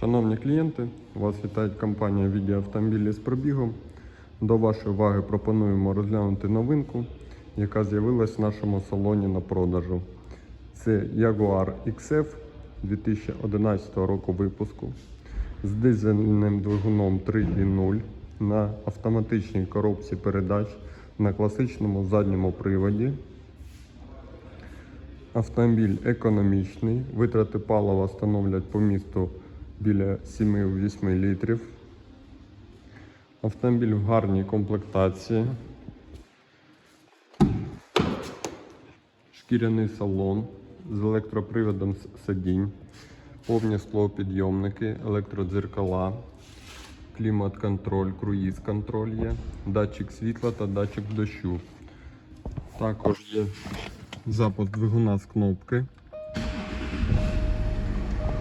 Шановні клієнти, вас вітає компанія «Віді автомобілі з пробігом. До вашої уваги пропонуємо розглянути новинку, яка з'явилась в нашому салоні на продажу. Це Jaguar XF 2011 року випуску з дизельним двигуном 3.0 на автоматичній коробці передач на класичному задньому приводі. Автомобіль економічний, витрати палива становлять по місту біля 7-8 літрів. Автомобіль в гарній комплектації. Шкіряний салон з електроприводом с- сидінь, повні склопідйомники, електродзеркала, клімат-контроль, круїз-контроль є, датчик світла та датчик дощу. Також є запуск двигуна з кнопки.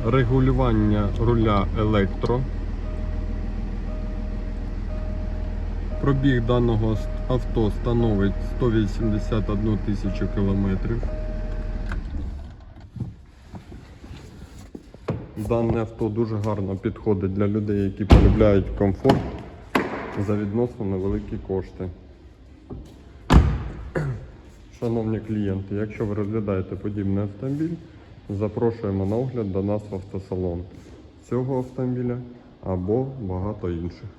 Регулювання руля електро. Пробіг даного авто становить 181 тисячу кілометрів. Дане авто дуже гарно підходить для людей, які полюбляють комфорт за відносно невеликі кошти. Шановні клієнти, якщо ви розглядаєте подібний автомобіль, запрошуємо на огляд до нас в автосалон цього автомобіля або багато інших.